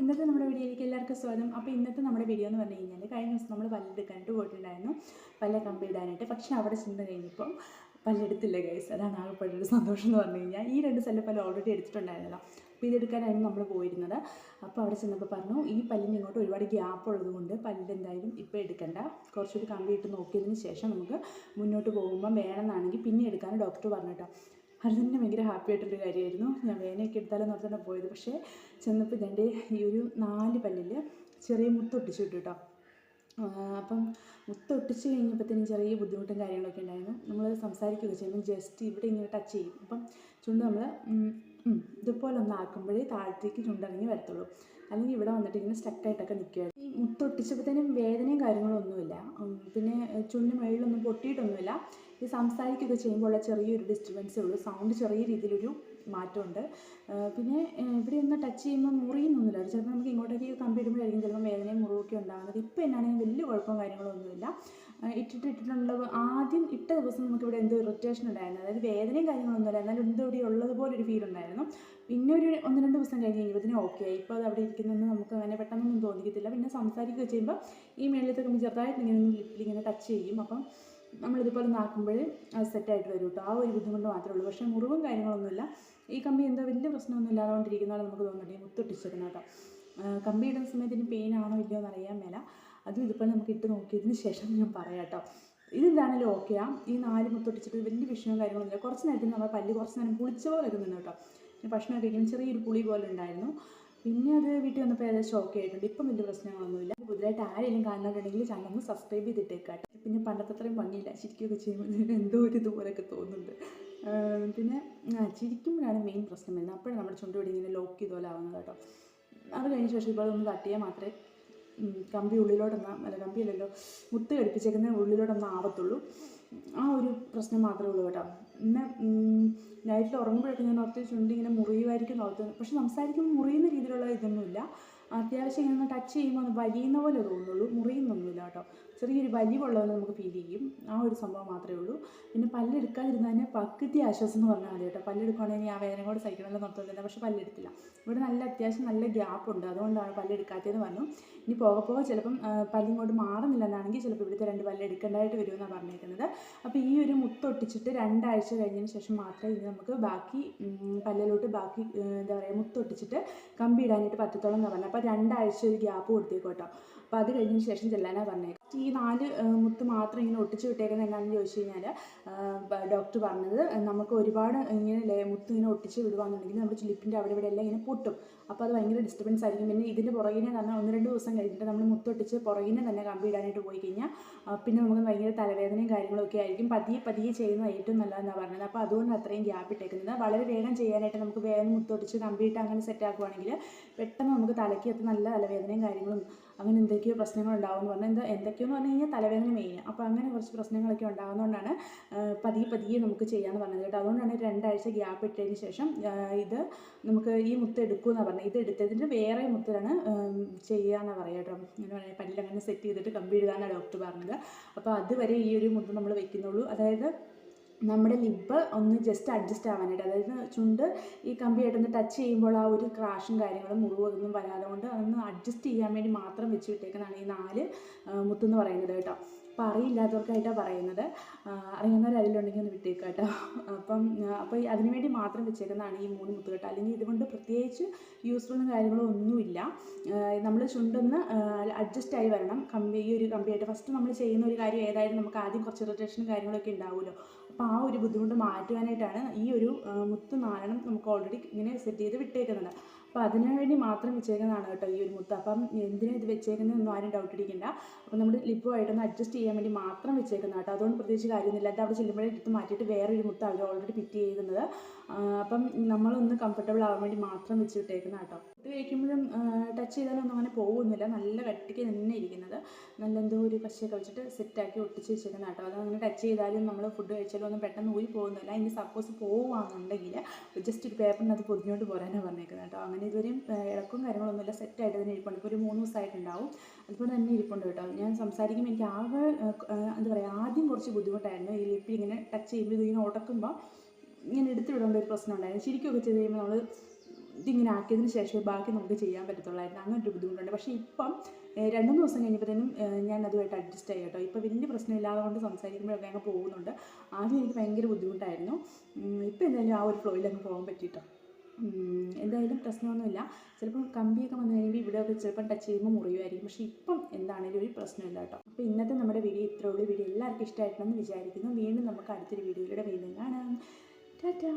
ഇന്നത്തെ നമ്മുടെ വീഡിയോയിലേക്ക് എല്ലാവർക്കും സ്വാഗതം. അപ്പോൾ ഇന്നത്തെ നമ്മുടെ വീഡിയോ എന്ന് പറഞ്ഞു കഴിഞ്ഞാൽ കഴിഞ്ഞ ദിവസം നമ്മൾ പല്ലെടുക്കാനായിട്ട് പോയിട്ടുണ്ടായിരുന്നു. പല്ല കമ്പി ഇടാനായിട്ട്. പക്ഷേ അവിടെ ചെന്ന് കഴിഞ്ഞപ്പോൾ പല്ലെടുത്തില്ല ഗൈസ് അതാണ് ആകെപ്പെട്ടൊരു സന്തോഷം എന്ന് പറഞ്ഞു കഴിഞ്ഞാൽ. ഈ രണ്ട് സ്ഥലം പല്ല് ഓൾറെഡി എടുത്തിട്ടുണ്ടായിരുന്നല്ലോ. അപ്പോൾ ഇതെടുക്കാനായിരുന്നു നമ്മൾ പോയിരുന്നത്. അപ്പോൾ അവിടെ ചെന്നപ്പോൾ പറഞ്ഞു ഈ പല്ലിന് ഇങ്ങോട്ട് ഒരുപാട് ഗ്യാപ്പ് ഉള്ളതുകൊണ്ട് പല്ല് എന്തായാലും ഇപ്പോൾ എടുക്കണ്ട. കുറച്ചുകൂടി കമ്പി ഇട്ട് നോക്കിയതിന് ശേഷം നമുക്ക് മുന്നോട്ട് പോകുമ്പോൾ വേണമെന്നാണെങ്കിൽ പിന്നെ എടുക്കാൻ ഡോക്ടർ പറഞ്ഞിട്ടോ. അത് തന്നെ ഭയങ്കര ഹാപ്പി ആയിട്ടൊരു കാര്യമായിരുന്നു. ഞാൻ വേനയൊക്കെ എടുത്താലെന്ന് ഓർത്താണ് പോയത്. പക്ഷേ ചെന്നപ്പോൾ ഇതിന്റെ ഈ ഒരു നാല് പല്ലിൽ ചെറിയ മുത്തൊട്ടിച്ചു വിട്ടു കേട്ടോ അപ്പം മുത്തൊട്ടിച്ച് കഴിഞ്ഞപ്പോഴത്തേനും ചെറിയ ബുദ്ധിമുട്ടും കാര്യങ്ങളൊക്കെ ഉണ്ടായിരുന്നു നമ്മൾ സംസാരിക്കുകയൊക്കെ ചെയ്യുമ്പോൾ ജസ്റ്റ് ഇവിടെ ഇങ്ങനെ ടച്ച് ചെയ്യും. അപ്പം ചുണ്ട് നമ്മൾ ഇതുപോലെ ഒന്ന് ആക്കുമ്പോഴേ താഴത്തേക്ക് ചുണ്ടിറങ്ങി വരത്തുള്ളൂ. അല്ലെങ്കിൽ ഇവിടെ വന്നിട്ട് ഇങ്ങനെ സ്റ്റക്കായിട്ടൊക്കെ നിൽക്കുകയാണ് ഈ മുത്തൊട്ടിച്ചപ്പോഴത്തേനും വേദനയും കാര്യങ്ങളൊന്നുമില്ല. പിന്നെ ചുണ്ടിന് മുകളിലൊന്നും പൊട്ടിയിട്ടൊന്നുമില്ല. ഈ സംസാരിക്കുകയൊക്കെ ചെയ്യുമ്പോൾ ഉള്ള ചെറിയൊരു ഡിസ്റ്റർബൻസേ ഉള്ളൂ. സൗണ്ട് ചെറിയ രീതിയിലൊരു മാറ്റമുണ്ട്. പിന്നെ ഇവിടെ ഒന്ന് ടച്ച് ചെയ്യുമ്പോൾ മുറിയുന്നൊന്നുമില്ല ചിലപ്പോൾ നമുക്ക് ഇങ്ങോട്ടേക്ക് കമ്പി ഇടുമ്പോഴായിരിക്കും ചിലപ്പോൾ വേദനയും മുറിവൊക്കെ ഉണ്ടാകുന്നത്. ഇപ്പോൾ എന്നാണെങ്കിൽ വലിയ കുഴപ്പവും കാര്യങ്ങളൊന്നുമില്ല. ഇട്ടിട്ട് ഇട്ടിട്ടുള്ള ആദ്യം ഇട്ട ദിവസം നമുക്ക് ഇവിടെ എന്തോ ഇറിറ്റേഷൻ ഉണ്ടായിരുന്നു. അതായത് വേദനയും കാര്യങ്ങളൊന്നുമില്ല. എന്നാലും എന്തോ ഇവിടെ ഉള്ളതുപോലെ ഒരു ഫീൽ ഉണ്ടായിരുന്നു. പിന്നെ ഒരു ഒന്ന് രണ്ട് ദിവസം കഴിഞ്ഞ് കഴിയുമ്പോഴത്തേനും ഓക്കെ ആയി. ഇപ്പോൾ അത് അവിടെ ഇരിക്കുന്നതെന്ന് നമുക്ക് അങ്ങനെ പെട്ടെന്നൊന്നും തോന്നിക്കത്തില്ല. പിന്നെ സംസാരിക്കുക ചെയ്യുമ്പോൾ ഈ മേളിലത്തെ കമ്പി ചെറുതായിട്ട് ഇങ്ങനെ ലിപ്പിൽ ഇങ്ങനെ ടച്ച് ചെയ്യും. അപ്പം നമ്മളിതുപോലെ നാക്കുമ്പോൾ അത് സെറ്റായിട്ട് വരും കേട്ടോ. ആ ഒരു ബുദ്ധിമുട്ട് മാത്രമേ ഉള്ളൂ. പക്ഷേ മുറിവും കാര്യങ്ങളൊന്നുമില്ല. ഈ കമ്പി എന്തോ വലിയ പ്രശ്നമൊന്നും ഇല്ലാതുകൊണ്ടിരിക്കുന്ന പോലെ നമുക്ക് തോന്നുന്നുണ്ട് ഈ മുത്തൊട്ടിച്ചിരുന്ന കേട്ടോ കമ്പി ഇടുന്ന സമയത്ത് ഇനി പെയിൻ ആണോ ഇല്ലയോ എന്ന് അറിയാൻ മേല. അതും ഇതിപ്പോൾ നമുക്ക് ഇട്ട് നോക്കിയതിന് ശേഷം ഞാൻ പറയാം കേട്ടോ ഇതെന്താണെങ്കിലും ഓക്കെയാ ഈ നാല് മുത്തൊട്ടിച്ചിട്ട് വലിയ വിഷയവും കാര്യങ്ങളൊന്നുമില്ല കുറച്ച് നേരത്തിന് നമ്മൾ പല്ല് കുറച്ച് നേരം പുളിച്ച പോലെ നിന്ന് കേട്ടോ. ഭക്ഷണമൊക്കെ കഴിക്കുമ്പോൾ ചെറിയൊരു പുളി പോലെ ഉണ്ടായിരുന്നു. പിന്നെ അത് വീട്ടിൽ വന്നപ്പോൾ ഏകദേശം ഓക്കെ ആയിട്ടുണ്ട്. ഇപ്പം വലിയ പ്രശ്നങ്ങളൊന്നുമില്ല. പുതിയതായിട്ട് ആരെങ്കിലും കാണുന്നുണ്ടെങ്കിൽ ചാനൽ ഒന്ന് സബ്സ്ക്രൈബ് ചെയ്തിട്ടേക്കാട്ടെ പിന്നെ പണ്ടത്തെ അത്രയും ഭംഗിയില്ല. ചിരിക്കുകയൊക്കെ ചെയ്യുമ്പോൾ എന്തോ ഒരു ഇതുപോലെയൊക്കെ തോന്നുന്നുണ്ട്. പിന്നെ ചിരിക്കുമ്പോഴാണ് മെയിൻ പ്രശ്നം വരുന്നത്. അപ്പോഴാണ് നമ്മുടെ ചുണ്ടുപിടി ഇങ്ങനെ ലോക്ക് ചെയ്ത പോലെ ആവുന്നത് കേട്ടോ. അത് കഴിഞ്ഞ ശേഷം ഇപ്പോൾ അതൊന്ന് തട്ടിയാൽ മാത്രമേ കമ്പി ഉള്ളിലോട്ടൊന്ന് അല്ല കമ്പിയല്ലല്ലോ മുത്ത് ഘടിപ്പിച്ചേക്കുന്ന ഉള്ളിലോട്ടൊന്ന് ആവത്തുള്ളൂ. ആ ഒരു പ്രശ്നം മാത്രമേ ഉള്ളൂ കേട്ടോ. പിന്നെ നൈറ്റിൽ ഉറങ്ങുമ്പോഴൊക്കെ ഞാൻ ഓർത്ത് ചുണ്ട് ഇങ്ങനെ മുറിയുമായിരിക്കും ഓർത്ത് പക്ഷെ സംസാരിക്കുമ്പോൾ മുറിയുന്ന രീതിയിലുള്ള ഇതൊന്നുമില്ല. അത്യാവശ്യം ഇങ്ങനെ ടച്ച് ചെയ്യുമ്പോൾ ഒന്ന് വലിയുന്ന പോലെ തോന്നുള്ളൂ മുറിയുന്നൊന്നുമില്ല കേട്ടോ. ചെറിയൊരു വലിവുള്ളത് നമുക്ക് ഫീൽ ചെയ്യും. ആ ഒരു സംഭവം മാത്രമേ ഉള്ളൂ. പിന്നെ പല്ലെടുക്കാതിരുന്നതിന് പകുതി ആശ്വാസം എന്ന് പറഞ്ഞാൽ മതി കേട്ടോ. പല്ലെടുക്കുകയാണെങ്കിൽ ആ വേദന കൂടെ സഹിക്കണമെന്ന് നിർത്തുന്നില്ല പക്ഷേ പല്ലെടുത്തില്ല. ഇവിടെ നല്ല അത്യാവശ്യം നല്ല ഗ്യാപ്പ് ഉണ്ട്. അതുകൊണ്ടാണ് പല്ലെടുക്കാത്തതെന്ന് പറഞ്ഞു. ഇനി പോകെ പോകെ ചിലപ്പം പല്ലിങ്ങോട്ട് മാറുന്നില്ല എന്നാണെങ്കിൽ ചിലപ്പോൾ ഇവിടുത്തെ രണ്ട് പല്ലെടുക്കേണ്ടതായിട്ട് വരുമെന്നാണ് പറഞ്ഞിരിക്കുന്നത് അപ്പോൾ ഈ ഒരു മുത്തൊട്ടിച്ചിട്ട് രണ്ടാഴ്ച കഴിഞ്ഞതിന് ശേഷം മാത്രമേ ഇനി നമുക്ക് ബാക്കി പല്ലിലോട്ട് ബാക്കി എന്താ പറയുക മുത്തൊട്ടിച്ചിട്ട് കമ്പി ഇടാനായിട്ട് പറ്റത്തോളം എന്ന് പറഞ്ഞത് അപ്പോൾ രണ്ടാഴ്ച ഒരു ഗ്യാപ്പ് കൊടുത്തേക്കോട്ടോ അപ്പോൾ അത് കഴിഞ്ഞതിന് ശേഷം ചെല്ലാനാണ് പറഞ്ഞേക്കാം. ഈ നാല് മുത്ത് മാത്രം ഇങ്ങനെ ഒട്ടിച്ചു വിട്ടേക്കുന്നത് എന്താണെന്ന് ചോദിച്ചു കഴിഞ്ഞാൽ ഡോക്ടർ പറഞ്ഞത് നമുക്ക് ഒരുപാട് ഇങ്ങനെ മുത്ത് ഇങ്ങനെ ഒട്ടിച്ച് വിടുവാന്നുണ്ടെങ്കിൽ നമ്മുടെ ലിപ്പിന്റെ അവിടെ ഇവിടെ എല്ലാം ഇങ്ങനെ പൊട്ടും. അപ്പോൾ അത് ഭയങ്കര ഡിസ്റ്റർബൻസ് ആയിരിക്കും. പിന്നെ ഇതിന്റെ പുറകിനെ തന്നെ ഒന്ന് രണ്ട് ദിവസം കഴിഞ്ഞിട്ട് നമ്മൾ മുത്തൊട്ടിച്ച് പുറകിനെ തന്നെ കമ്പി ഇടാനായിട്ട് പോയി കഴിഞ്ഞാൽ പിന്നെ നമുക്ക് ഭയങ്കര തലവേദനയും കാര്യങ്ങളൊക്കെ ആയിരിക്കും. പതിയെ പതിയെ ചെയ്യുന്നത് ഏറ്റവും നല്ലതെന്നാണ് പറഞ്ഞത്. അപ്പോൾ അതുകൊണ്ട് അത്രയും ഗ്യാപ്പ് ഇട്ടേക്കുന്നത്. വളരെ വേഗം ചെയ്യാനായിട്ട് നമുക്ക് വേഗം മുത്തൊട്ടിച്ച് കമ്പിയിട്ട് അങ്ങനെ സെറ്റ് ആക്കുവാണെങ്കിൽ പെട്ടെന്ന് നമുക്ക് തലയ്ക്ക് എത്തുന്ന നല്ല തലവേദനയും കാര്യങ്ങളും അങ്ങനെ എന്തൊക്കെയോ പ്രശ്നങ്ങൾ ഉണ്ടാവും എന്ന് പറഞ്ഞാൽ എന്താ എന്തൊക്കെയെന്ന് പറഞ്ഞു കഴിഞ്ഞാൽ തലവേദന മെയിൻ. അപ്പോൾ അങ്ങനെ കുറച്ച് പ്രശ്നങ്ങളൊക്കെ ഉണ്ടാകുന്നതുകൊണ്ടാണ് പതിയെ പതിയെ നമുക്ക് ചെയ്യാമെന്ന് പറഞ്ഞത് കേട്ടോ. അതുകൊണ്ടാണ് രണ്ടാഴ്ച ഗ്യാപ്പ് ഇട്ടതിന് ശേഷം ഇത് നമുക്ക് ഈ മുത്ത് എടുക്കുമെന്നാണ് പറഞ്ഞത്. ഇത് എടുത്തതിന്റെ വേറെ മുത്തിലാണ് ചെയ്യാമെന്നാണ് പറയുക കേട്ടോ. അങ്ങനെ പറയുക പല്ലിൽ സെറ്റ് ചെയ്തിട്ട് കമ്പി ഇടുകയെന്നാണ് ഡോക്ടർ പറഞ്ഞത്. അപ്പോൾ അതുവരെ ഈ ഒരു മുത്ത് നമ്മൾ വെക്കുന്നുള്ളൂ. അതായത് നമ്മുടെ ലിപ്പ് ഒന്ന് ജസ്റ്റ് അഡ്ജസ്റ്റ് ആവാനായിട്ട് അതായത് ചുണ്ട് ഈ കമ്പിയായിട്ടൊന്ന് ടച്ച് ചെയ്യുമ്പോൾ ആ ഒരു ക്രാഷും കാര്യങ്ങളും മുറിവൊന്നും വരാതെ കൊണ്ട് അതൊന്ന് അഡ്ജസ്റ്റ് ചെയ്യാൻ വേണ്ടി മാത്രം വെച്ച് വിട്ടേക്കുന്നതാണ് ഈ നാല് മുത്തെന്ന് പറയുന്നത് കേട്ടോ. അപ്പോൾ അറിയില്ലാത്തവർക്കായിട്ടാണ് പറയുന്നത്. ആ, അറിയുന്നവരാരെങ്കിലും ഒന്ന് വിട്ടേക്കുക കേട്ടോ. അപ്പം അപ്പോൾ ഈ അതിനുവേണ്ടി മാത്രം വെച്ചേക്കുന്നതാണ് ഈ മൂന്ന് മുത്ത് കേട്ടോ. അല്ലെങ്കിൽ ഇതുകൊണ്ട് പ്രത്യേകിച്ച് യൂസ്ഫുള്ളും കാര്യങ്ങളും ഒന്നുമില്ല. നമ്മൾ ചുണ്ടൊന്ന് അഡ്ജസ്റ്റ് ആയി വരണം. കമ്പി ഈ ഒരു കമ്പിയായിട്ട് ഫസ്റ്റ് നമ്മൾ ചെയ്യുന്ന ഒരു കാര്യം ഏതായാലും നമുക്ക് ആദ്യം കുറച്ച് ഇറിറ്റേഷനും കാര്യങ്ങളൊക്കെ ഉണ്ടാവുമല്ലോ. അപ്പോൾ ആ ഒരു ബുദ്ധിമുട്ട് മാറ്റുവാനായിട്ടാണ് ഈ ഒരു മുത്തു നാരണം നമുക്ക് ഓൾറെഡി ഇങ്ങനെ സെറ്റ് ചെയ്ത് വിട്ടേക്കുന്നത്. അപ്പോൾ അതിനു വേണ്ടി മാത്രം വെച്ചേക്കുന്നതാണ് കേട്ടോ ഈ ഒരു മുത്ത്. അപ്പം എന്തിനാ ഇത് വെച്ചേക്കുന്നതെന്നൊന്നും ആരും ഡൗട്ട് അടിക്കണ്ട അപ്പോൾ നമ്മൾ ലിപ്പുമായിട്ടൊന്ന് അഡ്ജസ്റ്റ് ചെയ്യാൻ വേണ്ടി മാത്രം വെച്ചേക്കുന്ന കേട്ടോ. അതുകൊണ്ട് പ്രത്യേകിച്ച് കാര്യമൊന്നുമില്ല. അത് അവിടെ ചെല്ലുമ്പോഴേ എടുത്ത് മാറ്റിയിട്ട് വേറൊരു മുത്ത് അവർ ഓൾറെഡി ഫിറ്റ് ചെയ്യുന്നത് അപ്പം നമ്മളൊന്ന് കംഫർട്ടബിൾ ആവാൻ വേണ്ടി മാത്രം വെച്ച് വിട്ടേക്കുന്ന കേട്ടോ. ഇത് കഴിക്കുമ്പോഴും ടച്ച് ചെയ്താലൊന്നും അങ്ങനെ പോകുന്നില്ല നല്ല കട്ടിക്ക് തന്നെ ഇരിക്കുന്നത്. നല്ല എന്തോ ഒരു കശയൊക്കെ വെച്ചിട്ട് സെറ്റാക്കി ഒട്ടിച്ച് വെച്ചേക്കുന്ന കേട്ടോ. അത് അങ്ങനെ ടച്ച് ചെയ്താലും നമ്മൾ ഫുഡ് കഴിച്ചാലും ഒന്നും പെട്ടെന്ന് ഊരി പോകുന്നില്ല. ഇനി സപ്പോസ് പോവുകയാണെന്നുണ്ടെങ്കിൽ ജസ്റ്റ് ഒരു പേപ്പറിനകത്ത് പൊതിഞ്ഞോണ്ട് പോരാനാണ് പറഞ്ഞേക്കുന്നത് കേട്ടോ. അങ്ങനെ ഇതുവരെയും ആ, ഇളക്കും കാര്യങ്ങളൊന്നുമില്ല. സെറ്റായിട്ട് തന്നെ ഇരിപ്പുണ്ട്. ഇപ്പോൾ ഒരു മൂന്ന് ദിവസമായിട്ടുണ്ടാവും. അതുപോലെ തന്നെ ഇരിപ്പുണ്ട് കേട്ടോ. ഞാൻ സംസാരിക്കുമ്പോൾ എനിക്ക് ആകെ എന്താ പറയുക ആദ്യം കുറച്ച് ബുദ്ധിമുട്ടായിരുന്നു. ഈ ലിപ്പിൽ ഇങ്ങനെ ടച്ച് ചെയ്യുമ്പോൾ ഇതിങ്ങനെ ഉടക്കുമ്പോൾ ഇങ്ങനെ എടുത്തു വിടേണ്ട ഒരു പ്രശ്നം ഉണ്ടായിരുന്നു. ശരിക്കൊക്കെ ചെയ്ത് കഴിയുമ്പോൾ നമ്മൾ ഇതിങ്ങനെ ആക്കിയതിന് ശേഷമേ ബാക്കി നമുക്ക് ചെയ്യാൻ പറ്റത്തുള്ളായിരുന്നു. അങ്ങനെ ഒരു ബുദ്ധിമുട്ടുണ്ട്. പക്ഷേ ഇപ്പം രണ്ട് മൂന്ന് ദിവസം കഴിഞ്ഞപ്പോഴത്തേനും ഞാൻ അതുമായിട്ട് അഡ്ജസ്റ്റ് ആയി കേട്ടോ. ഇപ്പോൾ വലിയ പ്രശ്നമില്ലാതെ കൊണ്ട് സംസാരിക്കുമ്പോഴൊക്കെ അങ്ങ് പോകുന്നുണ്ട്. ആദ്യം എനിക്ക് ഭയങ്കര ബുദ്ധിമുട്ടായിരുന്നു. ഇപ്പോൾ എന്തായാലും ആ ഒരു ഫ്ലോയിൽ അങ്ങ് പോകാൻ പറ്റിയിട്ടോ. എന്തായാലും പ്രശ്നമൊന്നുമില്ല. ചിലപ്പം കമ്പിയൊക്കെ വന്നു കഴിയുമ്പോൾ ഇവിടെയൊക്കെ ചിലപ്പം ടച്ച് ചെയ്യുമ്പോൾ മുറിയുമായിരിക്കും. പക്ഷേ ഇപ്പം എന്താണെങ്കിലും ഒരു പ്രശ്നമില്ല കേട്ടോ. അപ്പോൾ ഇന്നത്തെ നമ്മുടെ വീഡിയോ ഇത്രേ ഉള്ളൂ. വീഡിയോ എല്ലാവർക്കും ഇഷ്ടമായിട്ടുണ്ടെന്ന് വിചാരിക്കുന്നു. വീണ്ടും നമുക്ക് അടുത്തൊരു വീഡിയോയിലൂടെ വീണ്ടും കാണാം. ടാറ്റാ!